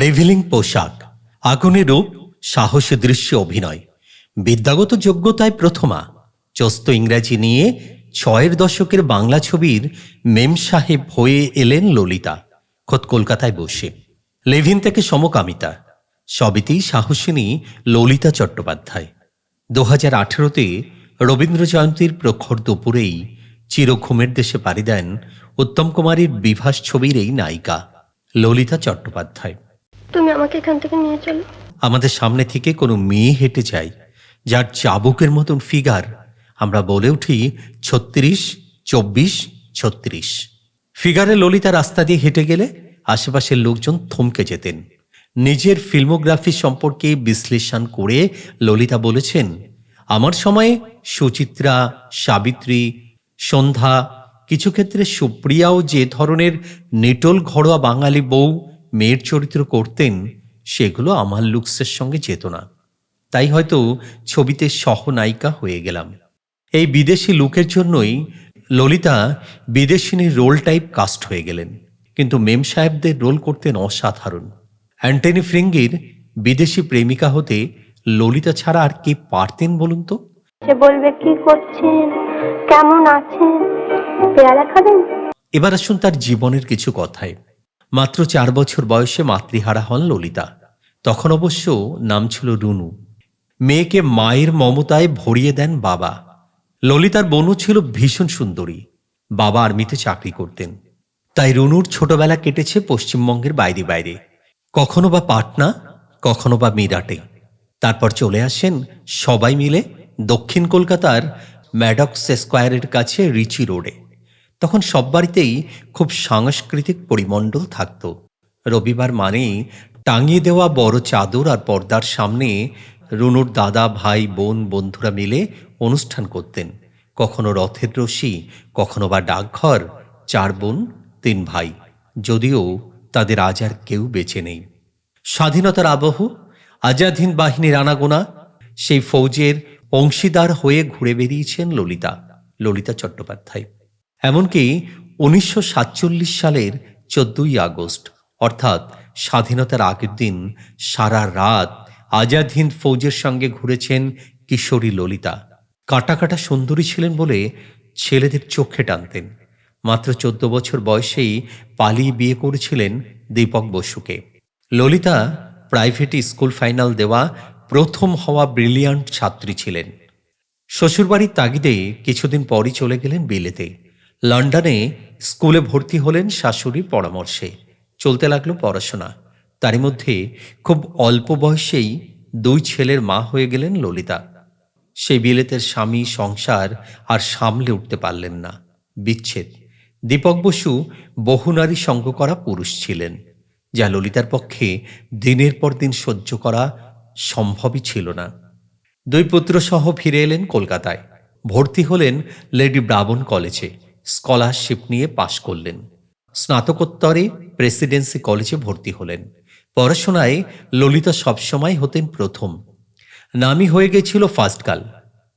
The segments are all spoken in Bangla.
রিভিলিং পোশাক আগুনের রূপ, সাহসী দৃশ্য অভিনয়। বিদ্যাগত যোগ্যতায় প্রথমা, চস্ত ইংরাজি নিয়ে ছয়ের দশকের বাংলা ছবির মেম সাহেব হয়ে এলেন ললিতা, খোদ কলকাতায় বসে। লেভিন থেকে সমকামিতা সবেতেই সাহসিনী ললিতা চট্টোপাধ্যায়। দু হাজার আঠেরোতে রবীন্দ্র জয়ন্তীর প্রখর দুপুরেই চিরঘুমের দেশে পাড়ি দেন উত্তম কুমারীর বিভাস ছবির এই নায়িকা ললিতা চট্টোপাধ্যায়। তুমি আমাকে এখান থেকে নিয়ে চলো। আমাদের সামনে থেকে কোনো মেয়ে হেঁটে যায় যার চাবুকের মতন ফিগার। আমরা বলে উঠি ছত্রিশ চব্বিশ ছত্রিশ। ফিগারে ললিতা রাস্তা দিয়ে হেঁটে গেলে আশেপাশের লোকজন থমকে যেতেন। নিজের ফিল্মোগ্রাফি সম্পর্কে বিশ্লেষণ করে ললিতা বলেছেন আমার সময়ে সুচিত্রা সাবিত্রী সন্ধ্যা, কিছু ক্ষেত্রে সুপ্রিয়াও যে ধরনের নিটল ঘরোয়া বাঙালি বউ মেয়ের চরিত্র করতেন, সেগুলো আমার লুকসের সঙ্গে যেত না। তাই হয়তো ছবিতে সহনায়িকা হয়ে গেলাম। এই বিদেশি লুকের জন্যই ললিতা বিদেশিনীর রোল টাইপ কাস্ট হয়ে গেলেন। কিন্তু মেম সাহেবদের রোল করতেন অসাধারণ। অ্যান্টনি ফ্রিঙ্গির বিদেশি প্রেমিকা হতে ললিতা ছাড়া আর কে পারতেন বলুন তো? সে বলবে, কি করছেন? কেমন আছেন পেয়ারা খাবেন? এবার আসুন তার জীবনের কিছু কথায়। মাত্র চার বছর বয়সে মাতৃহারা হন ললিতা। তখন অবশ্য নাম ছিল রুনু। মেয়েকে মায়ের মমতায় ভরিয়ে দেন বাবা। ললিতার বোনও ছিল ভীষণ সুন্দরী। বাবা আর্মিতে চাকরি করতেন। তাই রুনুর ছোটবেলা কেটেছে পশ্চিমবঙ্গের বাইরে বাইরে। কখনো বা পাটনা, কখনো বা মিরাটে। তারপর চলে আসেন সবাই মিলে দক্ষিণ কলকাতার ম্যাডক্স স্কোয়ারের কাছে রিচি রোডে। তখন সব বাড়িতেই খুব সাংস্কৃতিক পরিমণ্ডল থাকত। রবিবার মানেই টাঙিয়ে দেওয়া বড় চাদর আর পর্দার সামনে রুনুর দাদা, ভাই, বোন, বন্ধুরা মিলে অনুষ্ঠান করতেন। কখনো রথের রশি, কখনো বা ডাকঘর, চার বোন, তিন ভাই। যদিও তাদের আজ আর কেউ বেঁচে নেই। স্বাধীনতার আবহ আজাদহীন বাহিনীর আনাগোনা, সেই ফৌজের অংশীদার হয়ে ঘুরে বেরিয়েছেন ললিতা ললিতা চট্টোপাধ্যায়। এমনকি উনিশশো সাতচল্লিশ সালের চোদ্দই আগস্ট, অর্থাৎ স্বাধীনতার আগের দিন সারা রাত আজাদ হিন্দ ফৌজের সঙ্গে ঘুরেছেন কিশোরী ললিতা। কাটা কাটা সুন্দরী ছিলেন বলে ছেলেদের চোখে টানতেন। মাত্র চোদ্দ বছর বয়সেই পালিয়ে বিয়ে করেছিলেন দীপক বসুকে। ললিতা প্রাইভেট স্কুল ফাইনাল দেওয়া প্রথম হওয়া ব্রিলিয়ান্ট ছাত্রী ছিলেন। শ্বশুরবাড়ির তাগিদে কিছুদিন পরই চলে গেলেন বিলেতে। লন্ডনে স্কুলে ভর্তি হলেন শাশুড়ির পরামর্শে। চলতে লাগল পড়াশোনা। তারই মধ্যে খুব অল্প বয়সেই দুই ছেলের মা হয়ে গেলেন ললিতা। সেই বিলেতের স্বামী, সংসার আর সামলে উঠতে পারলেন না। বিচ্ছেদ। দীপক বসু বহু নারী সঙ্গ করা পুরুষ ছিলেন, যা ললিতার পক্ষে দিনের পর দিন সহ্য করা সম্ভবই ছিল না। দুই পুত্র সহ ফিরে এলেন কলকাতায়। ভর্তি হলেন লেডি ব্রাবন কলেজে। স্কলারশিপ নিয়ে পাশ করলেন। স্নাতকোত্তরে প্রেসিডেন্সি কলেজে ভর্তি হলেন। পড়াশোনায় ললিতা সবসময় হতেন প্রথম। নামই হয়ে গেছিল ফার্স্ট গার্ল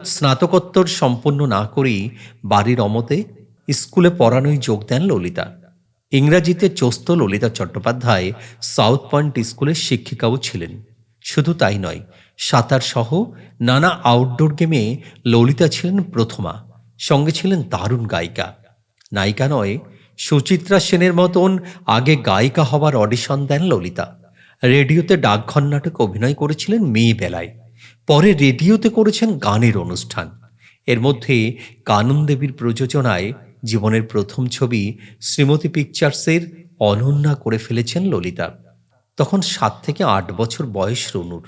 স্নাতকোত্তর সম্পন্ন না করেই বাড়ির অমতে স্কুলে পড়ানোই যোগ দেন ললিতা। ইংরাজিতে চস্ত ললিতা চট্টোপাধ্যায় সাউথ পয়েন্ট স্কুলের শিক্ষিকাও ছিলেন। শুধু তাই নয়, সাঁতার সহ নানা আউটডোর গেমে ললিতা ছিলেন প্রথমা, সঙ্গে ছিলেন দারুণ গায়িকা। নায়িকা নয়, সুচিত্রা সেনের মতন আগে গায়িকা হবার অডিশন দেন ললিতা। রেডিওতে ডাকঘর নাটক অভিনয় করেছিলেন মেয়ে বেলায় পরে রেডিওতে করেছেন গানের অনুষ্ঠান। এর মধ্যে কানন দেবীর প্রযোজনায় জীবনের প্রথম ছবি শ্রীমতী পিকচার্সের অনন্যা করে ফেলেছেন ললিতা। তখন সাত থেকে আট বছর বয়স রনুর।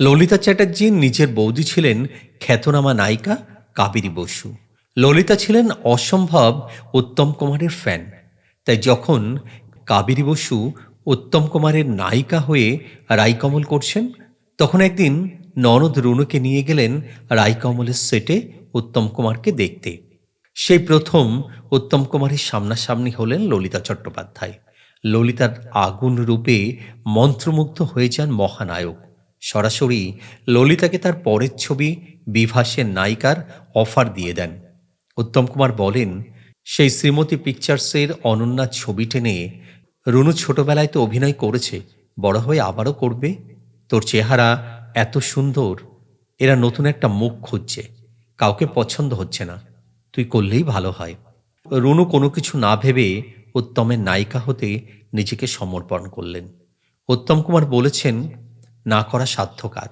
ললিতা চ্যাটার্জি নিজের বৌদি ছিলেন খ্যাতনামা নায়িকা কাবেরী বসু। ললিতা ছিলেন অসম্ভব উত্তম কুমারের ফ্যান। তাই যখন কাবেরী বসু উত্তম কুমারের নায়িকা হয়ে রাইকমল করছেন, তখন একদিন ননদ রুনুকে নিয়ে গেলেন রাইকমলের সেটে উত্তম কুমারকে দেখতে। সেই প্রথম উত্তম কুমারের সামনাসামনি হলেন ললিতা চট্টোপাধ্যায়। ললিতার আগুন রূপে মন্ত্রমুগ্ধ হয়ে যান মহানায়ক। সরাসরি ললিতাকে তার পরের ছবি বিভাসের নায়িকার অফার দিয়ে দেন। উত্তম কুমার বলেন, সেই শ্রীমতী পিকচার্সের অনন্যা ছবি টেনে রুনু ছোটবেলায় তো অভিনয় করেছে, বড় হয়ে আবারও করবে? তোর চেহারা এত সুন্দর, এরা নতুন একটা মুখ খুঁজছে, কাউকে পছন্দ হচ্ছে না, তুই করলেই ভালো হয়। রুনু কোনো কিছু না ভেবে উত্তমের নায়িকা হতে নিজেকে সমর্পণ করলেন। উত্তম কুমার বলেছেন, না করা সাধ্যকার।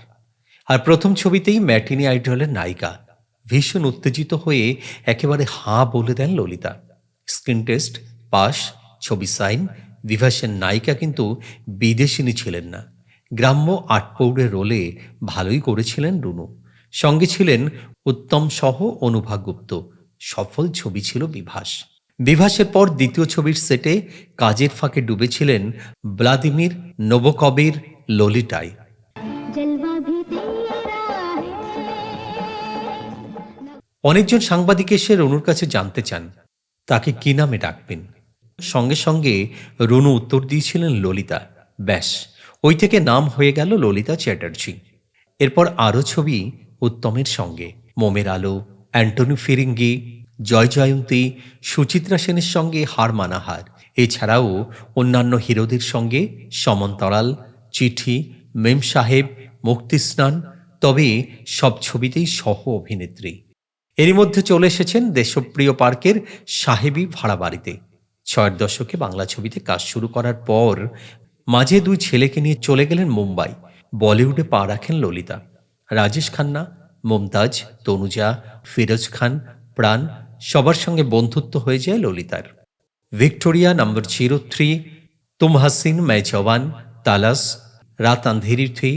আর প্রথম ছবিতেই ম্যাটিনি আইডলের নায়িকা। ভীষণ উত্তেজিত হয়ে একেবারে হাঁ বলে দেন ললিতা। স্ক্রিন টেস্ট, পাস, ছবি সাইন, বিভাসের নায়িকা কিন্তু বিদেশিনী ছিলেন না। গ্রাম্য আটপৌড়ের রোলে ভালোই করেছিলেন রুনু। সঙ্গে ছিলেন উত্তম সহ অনুভা গুপ্ত। সফল ছবি ছিল বিভাস। বিভাসের পর দ্বিতীয় ছবির সেটে কাজের ফাঁকে ডুবেছিলেন ভ্লাদিমির নবকবির ললিটাই অনেকজন সাংবাদিক এসে রনুর কাছে জানতে চান তাকে কি নামে ডাকবেন? সঙ্গে সঙ্গে রনু উত্তর দিয়েছিলেন ললিতা। ব্যাস ওই থেকে নাম হয়ে গেল ললিতা চ্যাটার্জি। এরপর আরও ছবি উত্তমের সঙ্গে। মোমের আলো অ্যান্টনি ফিরিঙ্গি জয় জয়ন্তী সুচিত্রা সেনের সঙ্গে হার মানাহার। এছাড়াও অন্যান্য হিরোদের সঙ্গে সমন্তরাল চিঠি, মেম সাহেব মুক্তিস্নান তবে সব ছবিতেই সহ অভিনেত্রী। এরই মধ্যে চলে এসেছেন দেশপ্রিয় পার্কের সাহেবী ভাড়া বাড়িতে। ছয়ের দশকে বাংলা ছবিতে কাজ শুরু করার পর মাঝে দুই ছেলেকে নিয়ে চলে গেলেন মুম্বাই। বলিউডে পা রাখেন ললিতা। রাজেশ খান্না, মমতাজ, তনুজা, ফিরোজ খান, প্রাণ সবার সঙ্গে বন্ধুত্ব হয়ে যায় ললিতার। ভিক্টোরিয়া নম্বর জিরো থ্রি তুম হাসিন ম্যায় জওয়ান, তালাস, রাত আন্ধেরি থ্রি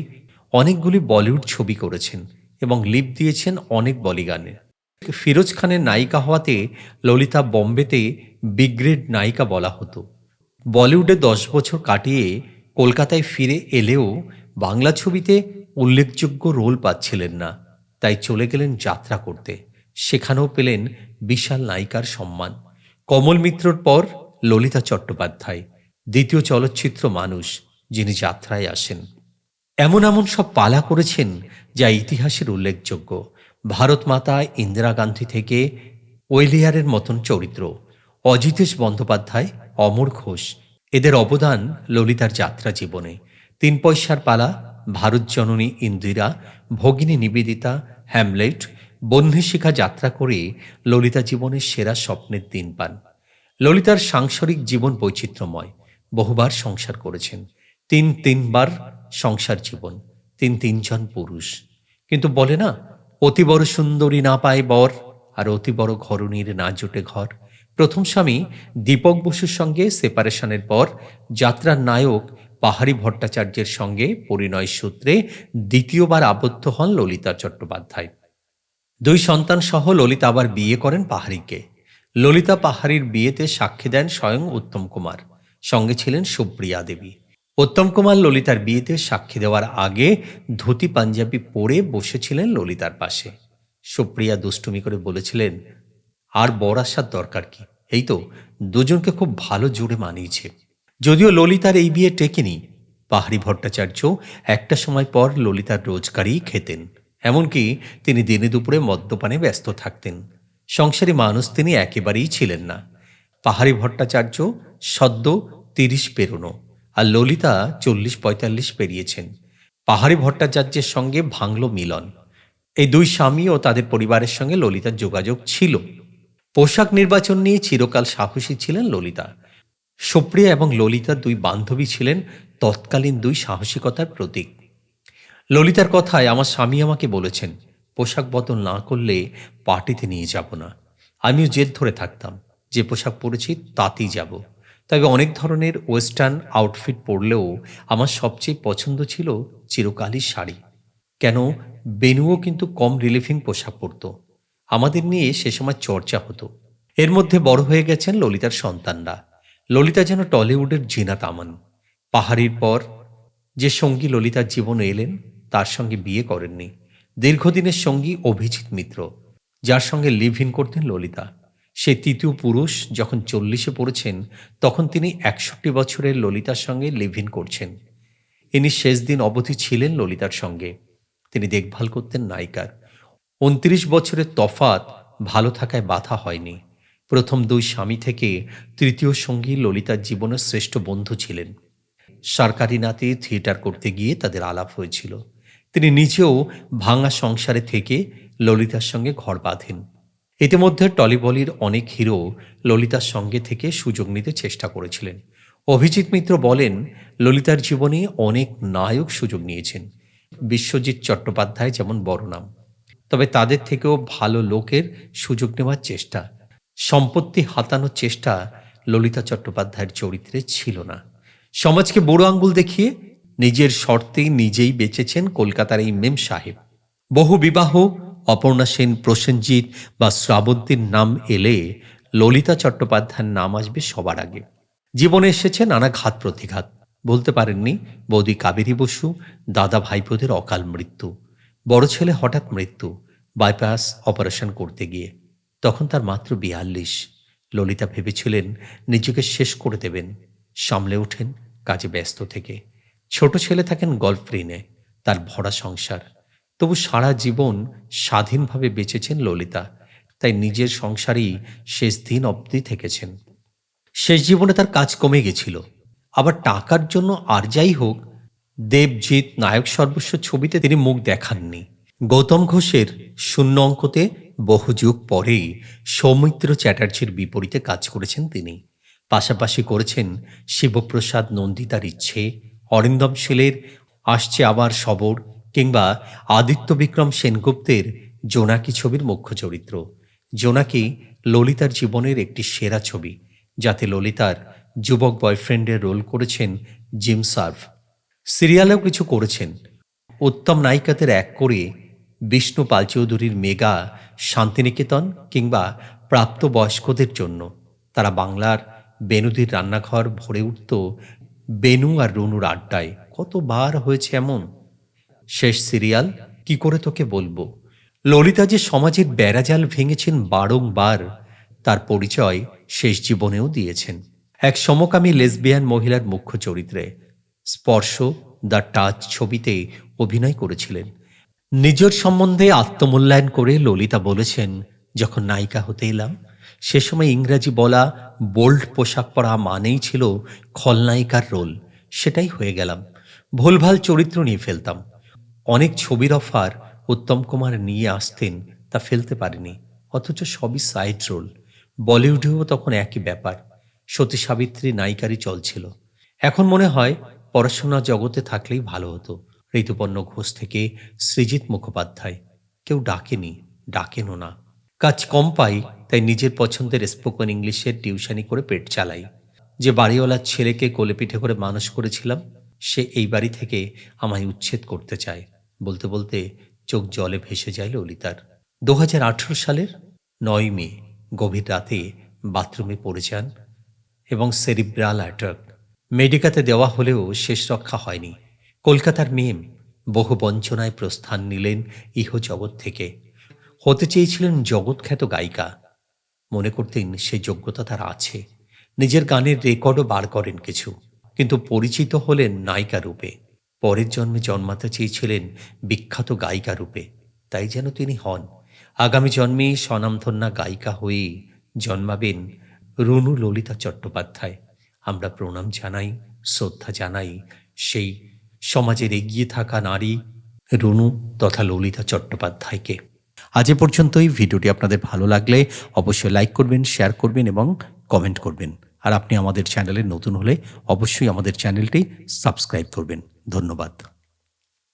অনেকগুলি বলিউড ছবি করেছেন এবং লিপ দিয়েছেন অনেক বলিগানে। ফিরোজ খানের নায়িকা হওয়াতে ললিতা বম্বেতে বিগ্রেড নায়িকা বলা হতো। বলিউডে দশ বছর কাটিয়ে কলকাতায় ফিরে এলেও বাংলা ছবিতে উল্লেখযোগ্য রোল পাচ্ছিলেন না, তাই চলে গেলেন যাত্রা করতে। সেখানেও পেলেন বিশাল নায়িকার সম্মান। কমল মিত্রর পর ললিতা চট্টোপাধ্যায়, দ্বিতীয় চলচ্চিত্র মানুষ যিনি যাত্রায় আসেন। এমন এমন সব পালা করেছেন যা ইতিহাসের উল্লেখযোগ্য। ভারত মাতা ইন্দিরা গান্ধী থেকে ওয়েলিয়ারের মতন চরিত্র। অজিতেশ বন্দ্যোপাধ্যায়, অমর ঘোষ, এদের অবদান ললিতার যাত্রা জীবনে। তিন পয়সার পালা, ভারত জননী ইন্দিরা, ভগিনী নিবেদিতা, হ্যামলেট বন্ধিশিখা যাত্রা করে ললিতা জীবনের সেরা স্বপ্নের দিন পান। ললিতার সাংসারিক জীবন বৈচিত্র্যময়। বহুবার সংসার করেছেন। তিন তিনবার সংসার জীবন। তিন তিনজন পুরুষ। কিন্তু বলে না, অতি বড় সুন্দরী না পায় বর, আর অতি বড় ঘরণীর না জোটে ঘর। প্রথম স্বামী দীপক বসুর সঙ্গে সেপারেশনের পর যাত্রার নায়ক পাহাড়ি ভট্টাচার্যের সঙ্গে পরিণয় সূত্রে দ্বিতীয়বার আবদ্ধ হন ললিতা চট্টোপাধ্যায়। দুই সন্তান সহ ললিতা আবার বিয়ে করেন পাহাড়িকে। ললিতা পাহাড়ির বিয়েতে সাক্ষী দেন স্বয়ং উত্তম কুমার। সঙ্গে ছিলেন সুপ্রিয়া দেবী। উত্তম কুমার ললিতার বিয়েতে সাক্ষী দেওয়ার আগে ধুতি পাঞ্জাবি পরে বসেছিলেন ললিতার পাশে। সুপ্রিয়া দুষ্টুমি করে বলেছিলেন, আর বর আসার দরকার কি? এই তো, দুজনকে খুব ভালো জুড়ে মানিয়েছে। যদিও ললিতার এই বিয়ে টেকেনি, পাহাড়ি ভট্টাচার্য একটা সময় পর ললিতার রোজগারই খেতেন। এমনকি তিনি দিনে দুপুরে মদ্যপানে ব্যস্ত থাকতেন। সংসারী মানুষ তিনি একেবারেই ছিলেন না। পাহাড়ি ভট্টাচার্য, সদ্য তিরিশ পেরোনো আর ললিতা চল্লিশ পঁয়তাল্লিশ পেরিয়েছেন। পাহাড়ি ভট্টাচার্যের সঙ্গে ভাঙল মিলন। এই দুই স্বামী ও তাদের পরিবারের সঙ্গে ললিতার যোগাযোগ ছিল। পোশাক নির্বাচন নিয়ে চিরকাল সাহসী ছিলেন ললিতা। সুপ্রিয়া এবং ললিতার দুই বান্ধবী ছিলেন তৎকালীন দুই সাহসিকতার প্রতীক। ললিতার কথায় আমার স্বামী আমাকে বলেছেন, পোশাক বদল না করলে পার্টিতে নিয়ে যাব না। আমিও জেদ ধরে থাকতাম যে পোশাক পরেছি তাতেই যাব। তবে অনেক ধরনের ওয়েস্টার্ন আউটফিট পরলেও আমার সবচেয়ে পছন্দ ছিল চিরকালই শাড়ি। কেন? বেনুও কিন্তু কম রিলিফিং পোশাক পরত। আমাদের নিয়ে সে সময় চর্চা হতো। এর মধ্যে বড় হয়ে গেছেন ললিতার সন্তানরা। ললিতা যেন টলিউডের জিনা তামান পাহাড়ির পর যে সঙ্গী ললিতার জীবনে এলেন তার সঙ্গে বিয়ে করেননি। দীর্ঘদিনের সঙ্গী অভিজিৎ মিত্র, যার সঙ্গে লিভ ইন করতেন ললিতা। সে তৃতীয় পুরুষ যখন চল্লিশে পড়েছেন, তখন তিনি একষট্টি বছরের ললিতার সঙ্গে লিভ ইন করছেন। ইনি শেষ দিন অবধি ছিলেন ললিতার সঙ্গে। তিনি দেখভাল করতেন নায়িকার। উনত্রিশ বছরের তফাত ভালো থাকায় বাধা হয়নি। প্রথম দুই স্বামী থেকে তৃতীয় সঙ্গী ললিতার জীবনের শ্রেষ্ঠ বন্ধু ছিলেন। সরকারি নাতে থিয়েটার করতে গিয়ে তাদের আলাপ হয়েছিল। তিনি নিজেও ভাঙা সংসারে থেকে ললিতার সঙ্গে ঘর বাঁধেন। ইতিমধ্যে টলিবলির অনেক হিরো ললিতার সঙ্গে থেকে সুযোগ নিতে চেষ্টা করেছিলেন। অভিজিৎ মিত্র বলেন, ললিতার জীবনে অনেক নায়ক সুযোগ নিয়েছেন। বিশ্বজিৎ চট্টোপাধ্যায় যেমন বড় নাম। তবে তাদের থেকেও ভালো লোকের সুযোগ নেওয়ার চেষ্টা, সম্পত্তি হাতানোর চেষ্টা ললিতা চট্টোপাধ্যায়ের চরিত্রে ছিল না। সমাজকে বুড়ো আঙ্গুল দেখিয়ে নিজের শর্তেই নিজেই বেঁচেছেন কলকাতার এই মেম সাহেব। বহু বিবাহ, অপর্ণা সেন, প্রসেনজিৎ বা শ্রাবন্তীর নাম এলে ললিতা চট্টোপাধ্যায়ের নাম আসবে সবার আগে। জীবনে এসেছে নানা ঘাত প্রতিঘাত। বলতে পারেননি, বৌদি কাবেরী বসু, দাদা ভাইপোদের অকাল মৃত্যু। বড় ছেলে হঠাৎ মৃত্যু বাইপাস অপারেশন করতে গিয়ে। তখন তার মাত্র বিয়াল্লিশ। ললিতা ভেবেছিলেন, নিজেকে শেষ করে দেবেন, সামলে ওঠেন, কাজে ব্যস্ত থেকে। ছোট ছেলে থাকেন গল্ফ ঋণে, তার ভরা সংসার। তবু সারা জীবন স্বাধীনভাবে বেঁচেছেন ললিতা, তাই নিজের সংসারেই শেষ দিন অবধি থেকেছেন। শেষ জীবনে তার কাজ কমে গেছিল। আবার টাকার জন্য আর যাই হোক, দেবজিৎ নায়ক সর্বস্ব ছবিতে তিনি মুখ দেখাননি। গৌতম ঘোষের শূন্য অঙ্কতে বহু যুগ পরেই সৌমিত্র চ্যাটার্জির বিপরীতে কাজ করেছেন তিনি। পাশাপাশি করেছেন শিবপ্রসাদ নন্দিতার ইচ্ছে অরিন্দম শীলের আসছে আবার সবর কিংবা আদিত্য বিক্রম সেনগুপ্তের জোনাকি ছবির মুখ্য চরিত্র জোনাকি ললিতার জীবনের একটি সেরা ছবি, যাতে ললিতার যুবক বয়ফ্রেন্ডের রোল করেছেন জিম সার্ভ সিরিয়ালেও কিছু করেছেন। উত্তম নায়িকাদের এক করে বিষ্ণু পাল চৌধুরীর মেগা শান্তিনিকেতন কিংবা প্রাপ্তবয়স্কদের জন্য। তারা বাংলার বেনুদির রান্নাঘর ভরে উঠত বেনু আর রুনুর আড্ডায় কতবার হয়েছে এমন? শেষ সিরিয়াল কি করে তোকে বলব? ললিতা যে সমাজের বেড়াজাল ভেঙেছেন বারংবার, তার পরিচয় শেষ জীবনেও দিয়েছেন। এক সমকামী লেসবিয়ান মহিলার মুখ্য চরিত্রে স্পর্শ দ্য টাচ ছবিতে অভিনয় করেছিলেন। নিজের সম্বন্ধে আত্মমূল্যায়ন করে ললিতা বলেছেন, যখন নায়িকা হতে এলাম সে সময় ইংরাজি বলা বোল্ড পোশাক পরা মানেই ছিল খলনায়িকার রোল। সেটাই হয়ে গেলাম। ভুলভাল চরিত্র নিয়ে ফেলতাম। অনেক ছবির অফার উত্তম কুমার নিয়ে আসতেন, তা ফেলতে পারিনি। অথচ সবই সাইড রোল। বলিউডেও তখন একই ব্যাপার। সতী সাবিত্রী নায়িকারই চলছিল এখন মনে হয় পড়াশোনা জগতে থাকলেই ভালো হতো। ঋতুপর্ণ ঘোষ থেকে সৃজিত মুখোপাধ্যায়। কেউ ডাকেনি, ডাকেনও না। কাজ কম পাই, তাই নিজের পছন্দের স্পোকেন ইংলিশের টিউশনি করে পেট চালাই। যে বাড়িওয়ালার ছেলেকে কোলে পিঠে করে মানুষ করেছিলাম, সে এই বাড়ি থেকে আমায় উচ্ছেদ করতে চায়। বলতে বলতে চোখ জলে ভেসে যায় ললিতার দু হাজার আঠেরো সালের নয় মে, গভীর রাতে বাথরুমে পড়ে যান এবং সেরিব্রাল অ্যাটাক। মেডিকাতে দেওয়া হলেও শেষ রক্ষা হয়নি। কলকাতার মেম বহু বঞ্চনায় প্রস্থান নিলেন ইহ জগৎ থেকে। হতে চেয়েছিলেন জগৎখ্যাত গায়িকা। মনে করতেন সেই যোগ্যতা তার আছে। নিজের গানের রেকর্ডও বার করেন কিছু, কিন্তু পরিচিত হলেন নায়িকা রূপে। পরের জন্মে জন্মাতে চেয়েছিলেন বিখ্যাত গায়িকা রূপে। তাই যেন তিনি হন। আগামী জন্মে স্বনামধন্যা গায়িকা হয়েই জন্মাবেন রুনু ললিতা চট্টোপাধ্যায়। আমরা প্রণাম জানাই, শ্রদ্ধা জানাই সেই সমাজের এগিয়ে থাকা নারী রুনু তথা ললিতা চট্টোপাধ্যায়কে। আজ এ পর্যন্তই। ভিডিওটি আপনাদের ভালো লাগলে অবশ্যই লাইক করবেন, শেয়ার করবেন এবং কমেন্ট করবেন। আর আপনি আমাদের চ্যানেলে নতুন হলে অবশ্যই আমাদের চ্যানেলটি সাবস্ক্রাইব করবেন। ধন্যবাদ।